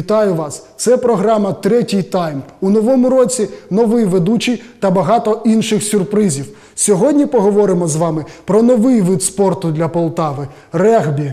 Вітаю вас! Це програма Третій тайм. У новому році новий ведучий та багато інших сюрпризів. Сьогодні поговоримо з вами про новий вид спорту для Полтави регбі.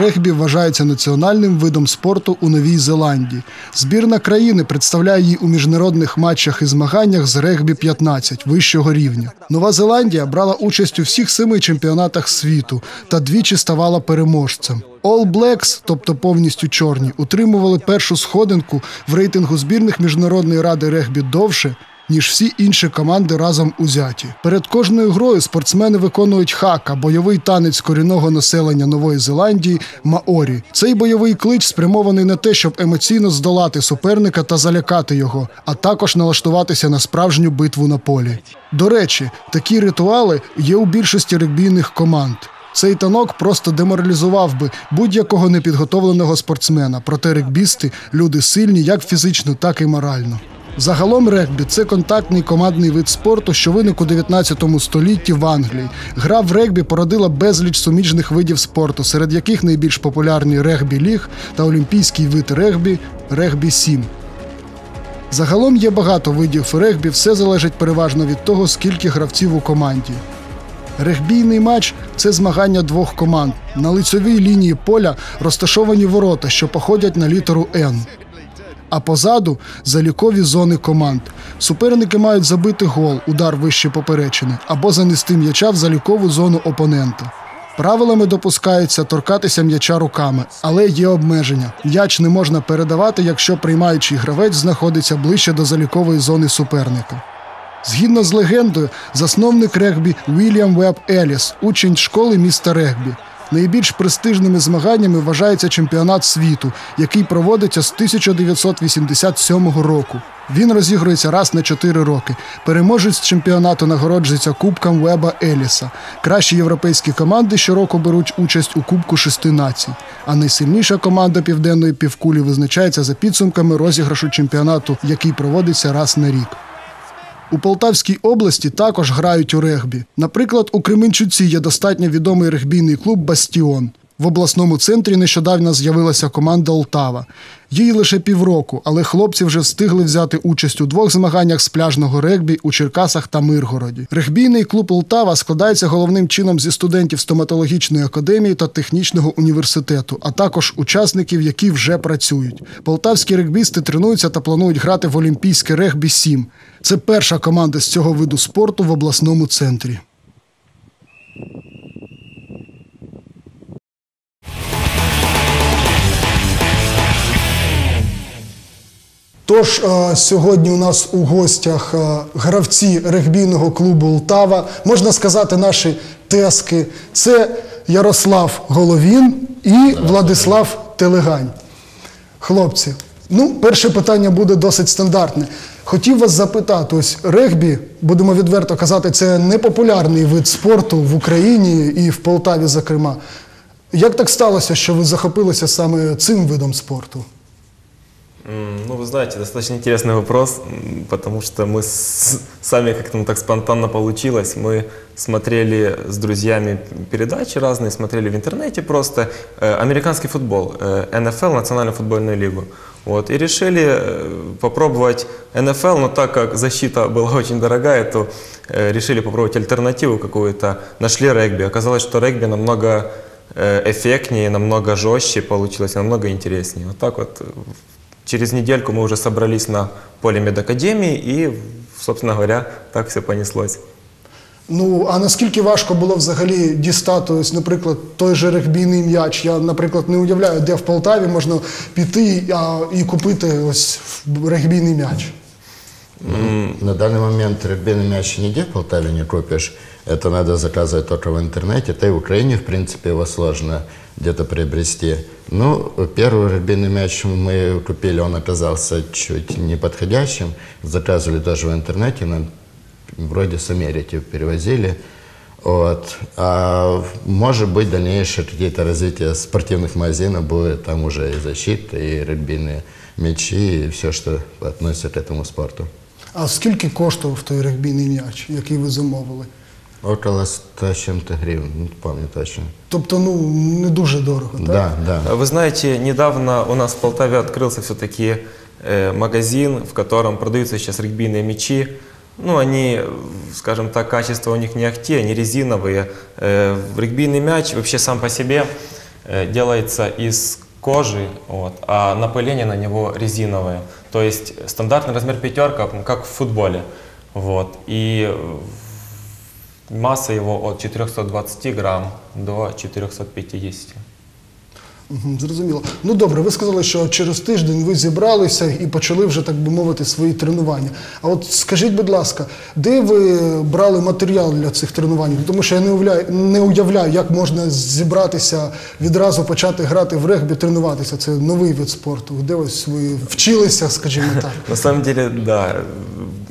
Регбі вважається національним видом спорту у Новій Зеландії. Збірна країни представляє її у міжнародних матчах і змаганнях з регбі 15 вищого рівня. Нова Зеландія брала участь у всіх семи чемпіонатах світу та двічі ставала переможцем. All Blacks, тобто повністю чорні, утримували першу сходинку в рейтингу збірних міжнародної ради регбі довше, ніж всі інші команди разом узяті. Перед кожною грою спортсмени виконують хака, бойовий танець корінного населення Нової Зеландії Маорі. Цей бойовий клич спрямований на те, щоб емоційно здолати суперника та залякати його, а також налаштуватися на справжню битву на полі. До речі, такі ритуали є у більшості регбійних команд. Цей танок просто деморалізував би будь-якого непідготовленого спортсмена. Проте регбісти люди сильні як фізично, так і морально. Загалом регбі це контактний командний вид спорту, що виник у 19 столітті в Англії. Гра в регбі породила безліч суміжних видів спорту, серед яких найбільш популярні регбі ліг та олімпійський вид регбі регбі 7. Загалом є багато видів регбі, все залежить переважно від того, скільки гравців у команді. Регбійний матч це змагання двох команд. На лицьовій лінії поля розташовані ворота, що походять на літеру Н. А позаду залікові зони команд. Суперники мають забити гол, удар вище поперечини, або занести м'яча в залікову зону опонента. Правилами допускається торкатися м'яча руками, але є обмеження. М'яч не можна передавати, якщо приймаючий гравець знаходиться ближче до залікової зони суперника. Згідно з легендою, засновник регбі Вільям Веб Еліс, учень школи міста регбі. Найбільш престижними змаганнями вважається чемпіонат світу, який проводиться з 1987 року. Він розігрується раз на 4 роки. Переможець чемпіонату нагороджується Кубком Веба Еліса. Кращі європейські команди щороку беруть участь у Кубку шести націй. А найсильніша команда південної півкулі визначається за підсумками розіграшу чемпіонату, який проводиться раз на рік. У Полтавській області також грають у регбі. Наприклад, у Кременчуці є достатньо відомий регбійний клуб Бастіон. В обласному центрі нещодавно з'явилася команда Олтава. Їй лише півроку, але хлопці вже встигли взяти участь у двох змаганнях з пляжного регбі у Черкасах та Миргороді. Регбійний клуб Олтава складається головним чином зі студентів стоматологічної академії та технічного університету, а також учасників, які вже працюють. Полтавські регбісти тренуються та планують грати в Олімпійське регбі 7 Це перша команда з цього виду спорту в обласному центрі. Тож е, сьогодні у нас у гостях е, гравці регбійного клубу Лтава, можна сказати, наші тески. Це Ярослав Головін і Владислав Телегань. Хлопці, ну, перше питання буде досить стандартне. Хотів вас запитати, ось регбі, будемо відверто казати, це непопулярний вид спорту в Україні і в Полтаві, зокрема. Як так сталося, що ви захопилися саме цим видом спорту? Ну, вы знаете, достаточно интересный вопрос, потому что мы с- сами как-то так спонтанно получилось. Мы смотрели с друзьями передачи разные, смотрели в интернете просто э, американский футбол, э, НФЛ, Национальную футбольную лигу. Вот, и решили э, попробовать НФЛ, но так как защита была очень дорогая, то э, решили попробовать альтернативу какую-то. Нашли регби. Оказалось, что регби намного э, эффектнее, намного жестче получилось, намного интереснее. Вот так вот э, Через недельку мы уже собрались на поле медакадемии и, собственно говоря, так все понеслось. Ну, а наскільки важко було взагалі дістати, ось, наприклад, той же регбійний м'яч? Я, наприклад, не уявляю, де в Полтаві можна піти а, і купити ось регбійний м'яч. На данный момент регбийный мяч нигде в Полтаве не купишь. Это надо заказывать только в интернете. Да и в Украине, в принципе, его сложно где-то приобрести. Ну, первый регбийный мяч мы купили, он оказался чуть неподходящим. Заказывали даже в интернете, нам вроде с Америки перевозили. Вот. А может быть дальнейшее какие-то развития спортивных магазинов будет, там уже и защита, и регбийные мячи, и все, что относится к этому спорту. А скільки коштував той регбійний м'яч, який ви замовили? Около 100 с чем-то гривен, не помню точно. Тобто, ну не дуже дорого, так? Да, да. Вы знаете, недавно у нас в Полтаве открылся все-таки э, магазин, в котором продаются сейчас регбийные мячи. Ну, они, скажем так, качество у них не ахти, они резиновые. Э, регбийный мяч вообще сам по себе э, делается из кожи, вот, а напыление на него резиновое. То есть стандартный размер пятерка, как в футболе. Вот. И масса его от 420 грамм до 450. Зрозуміло. Ну добре, ви сказали, що через тиждень ви зібралися і почали вже, так би мовити, свої тренування. А от скажіть, будь ласка, де ви брали матеріал для цих тренувань? Тому що я не уявляю, не уявляю, як можна зібратися відразу почати грати в регбі, тренуватися. Це новий вид спорту. Де ось ви вчилися, скажімо так. На самом деле, да,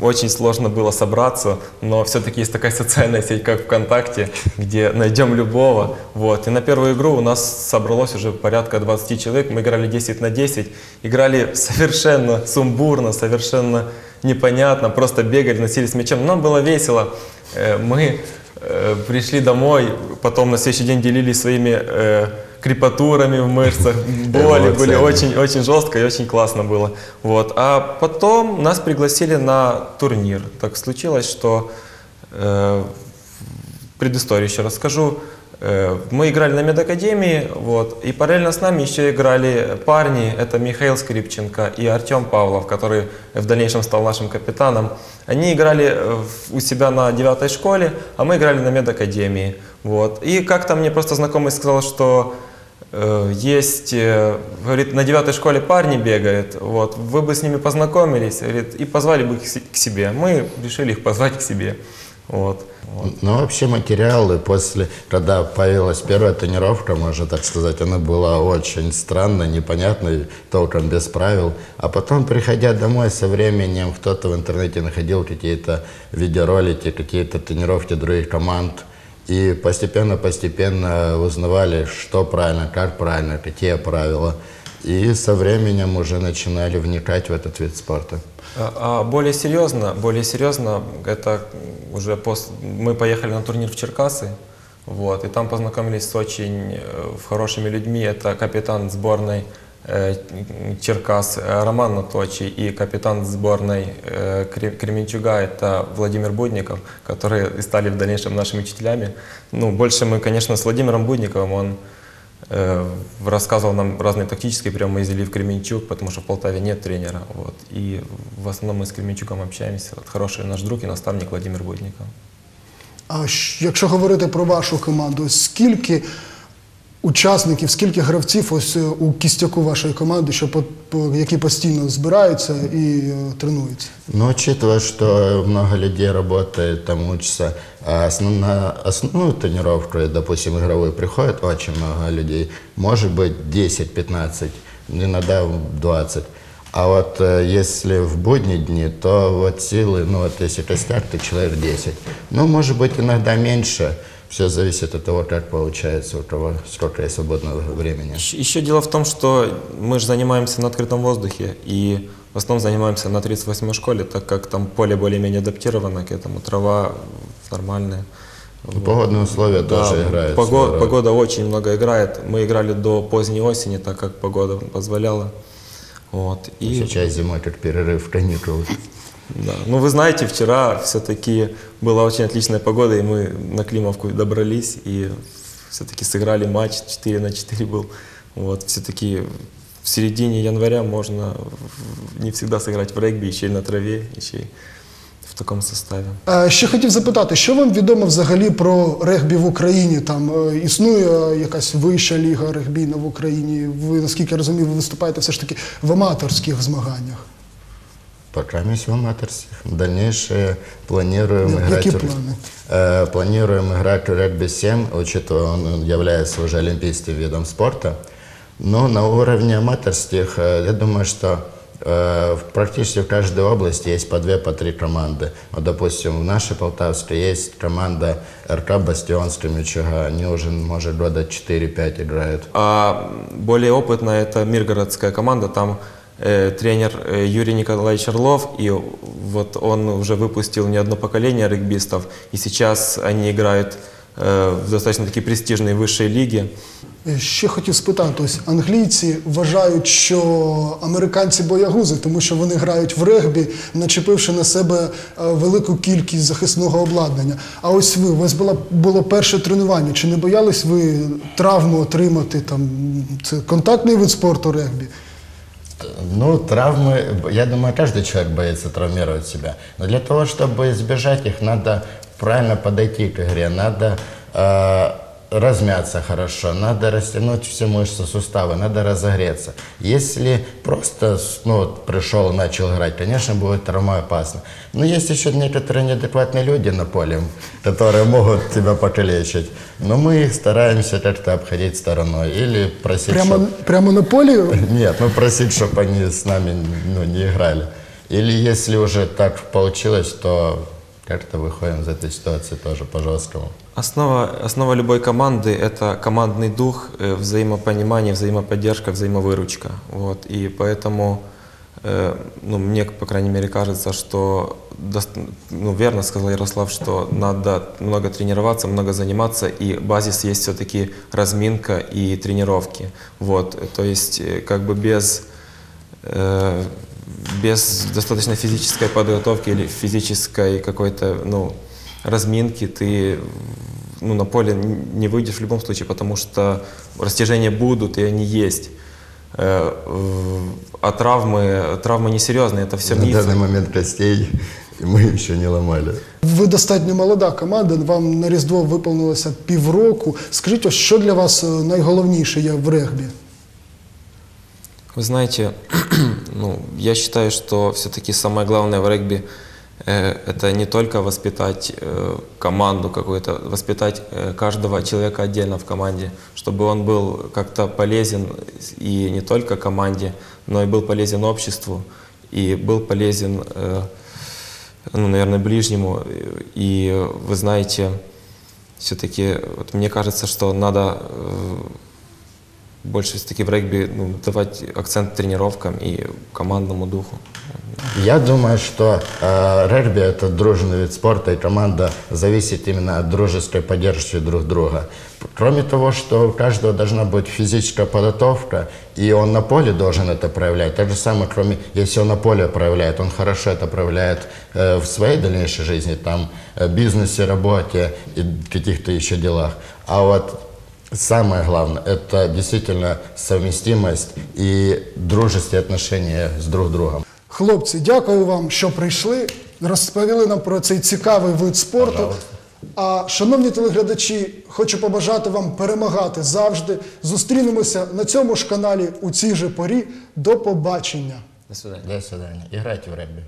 очень сложно было собраться, но все-таки есть такая социальная сеть, как ВКонтакте, где найдем любого. Вот. И на первую игру у нас собралось уже порядка 20 человек. Мы играли 10 на 10. Играли совершенно сумбурно, совершенно непонятно. Просто бегали, носились мячом. Нам было весело. Э, Мы э, пришли домой, потом на следующий день делились своими э, крепатурами в мышцах, боли были Эмоциями. очень, очень жестко и очень классно было. Вот. А потом нас пригласили на турнир. Так случилось, что э, предысторию еще расскажу. Э, Мы играли на медакадемии, вот, и параллельно с нами еще играли парни, это Михаил Скрипченко и Артем Павлов, который в дальнейшем стал нашим капитаном. Они играли э, в- у себя на девятой школе, а мы играли на медакадемии. Вот. И как-то мне просто знакомый сказал, что есть, э, говорит, на девятой школе парни бегают, вот, вы бы с ними познакомились, говорит, и позвали бы их к себе. Мы решили их позвать к себе. Вот. Вот. Ну, вообще материалы после, когда появилась первая тренировка, можно так сказать, она была очень странной, непонятной, толком без правил. А потом, приходя домой со временем, кто-то в интернете находил какие-то видеоролики, какие-то тренировки других команд. И постепенно-постепенно узнавали, что правильно, как правильно, какие правила. И со временем уже начинали вникать в этот вид спорта. А, а более серьезно, более серьезно, это уже после, мы поехали на турнир в Черкасы, вот, и там познакомились с очень э, хорошими людьми. Это капитан сборной Черкас э, Роман Наточий и капитан сборной э, Кре- Кременчуга это Владимир Будников, которые и стали в дальнейшем нашими учителями. Ну, больше мы, конечно, с Владимиром Будниковым, он э, рассказывал нам разные тактические приемы, мы ездили в Кременчуг, потому что в Полтаве нет тренера. Вот. И в основном мы с Кременчугом общаемся. Вот хороший наш друг и наставник Владимир Будников. А щ- якщо говорити про вашу команду, ось скільки учасників, скільки гравців ось е, у кістяку вашої команди, що по, по- які постійно збираються і е, тренуються? Но учитывая, что много людей работает, там учатся, а основна, основную тренировку, допустим, игровую, приходит очень много людей, может быть 10-15, иногда 20. А вот э, если в будние дни, то вот силы, ну вот если костяк, то человек 10. Ну, может быть, иногда меньше. Все зависит от того, как получается, у кого сколько есть свободного времени. Еще, еще дело в том, что мы же занимаемся на открытом воздухе и в основном занимаемся на 38-й школе, так как там поле более-менее адаптировано к этому, трава нормальная. Ну, Погодные условия тоже играют. пого- свою роль. погода очень много играет. Мы играли до поздней осени, так как погода позволяла. Вот. И Сейчас зимой как перерыв каникул. Да. Ну, вы знаете, вчера все-таки была очень отличная погода, и мы на Климовку добрались, и все-таки сыграли матч, 4 на 4 был. Вот, все-таки в середине января можно в- не всегда сыграть в регби, еще и на траве, еще и в таком составе. Е, Ще хотів запитати, що вам відомо взагалі про регбі в Україні? Там е, існує якась вища ліга регбійна в Україні. Ви, наскільки я розумію, ви виступаєте все ж таки в аматорських змаганнях. Пока мы в аматорских. В дальнейшее планируем Да, играть... какие планы? Э, планируем играть в регби-7, учитывая, он является уже олимпийским видом спорта. Но на уровне аматорских, э, я думаю, что Э, в- Практически в каждой области есть по две, по три команды. Вот, допустим, в нашей Полтавской есть команда РК «Бастион» Кремлячуга. Они уже, может, года 4-5 играют. А более опытная это Миргородская команда, там тренер э, Юрий Николаевич Орлов, и вот он уже выпустил не одно поколение регбистов, и сейчас они играют э, в достаточно такие престижные высшие лиги. Е, Ще хотів спитати, ось англійці вважають, що американці боягузи, тому що вони грають в регбі, начепивши на себе е, велику кількість захисного обладнання. А ось ви, у вас було, було перше тренування. Чи не боялись ви травму отримати? Там це контактний вид спорту регбі? Ну, травмы, я думаю, каждый человек боится травмировать себя. Но для того, чтобы избежать их, надо правильно подойти к игре, надо э, размяться хорошо, надо растянуть все мышцы, суставы, надо разогреться. Если просто ну, вот пришел, начал играть, конечно, будет травмоопасно. Но есть еще некоторые неадекватные люди на поле, которые могут тебя покалечить. Но мы их стараемся как-то обходить стороной или просить, Прямо, чтоб- прямо на полі? нет, ну просить, чтобы они с нами ну, не играли. Или если уже так получилось, то как-то выходим из этой ситуации тоже по-жесткому. Основа, основа любой команды – это командный дух, э, взаимопонимание, взаимоподдержка, взаимовыручка. Вот. И поэтому, э, ну, мне, по крайней мере, кажется, что, ну, верно сказал Ярослав, что надо много тренироваться, много заниматься, и базис есть все-таки разминка и тренировки. Вот. То есть, э, как бы без э, без достаточной физической подготовки или физической какой-то ну, разминки ты ну, на поле не выйдешь в любом случае, потому что растяжения будут, и они есть. Э, э, А травмы, травмы несерьезные, это все На мифы. данный момент костей мы еще не ломали. Ви достатньо молода команда, вам на Різдво виповнилося півроку. Скажіть, ось що для вас е, найголовніше є в регбі? вы знаете, ну, я считаю, что все-таки самое главное в регби э, это не только воспитать э, команду какую-то, воспитать э, каждого человека отдельно в команде, чтобы он был как-то полезен и не только команде, но и был полезен обществу, и был полезен, э, ну, наверное, ближнему. И вы знаете, все-таки вот мне кажется, что надо э, больше все-таки в регби ну, давать акцент тренировкам и командному духу. Я думаю, что э, регби это дружный вид спорта, и команда зависит именно от дружеской поддержки друг друга. Кроме того, что у каждого должна быть физическая подготовка, и он на поле должен это проявлять. Так же самое, кроме, если он на поле проявляет, он хорошо это проявляет э, в своей дальнейшей жизни, там, э, бизнесе, работе и каких-то еще делах. А вот Самое главное – это действительно совместимость и дружеские отношения с друг другом. Хлопці, дякую вам, що прийшли. Розповіли нам про цей цікавий вид спорту. А шановні телеглядачі, хочу побажати вам перемагати завжди. Зустрінемося на цьому ж каналі у цій же порі. До побачення. До свидання. До свидання. Іграйте в регбі.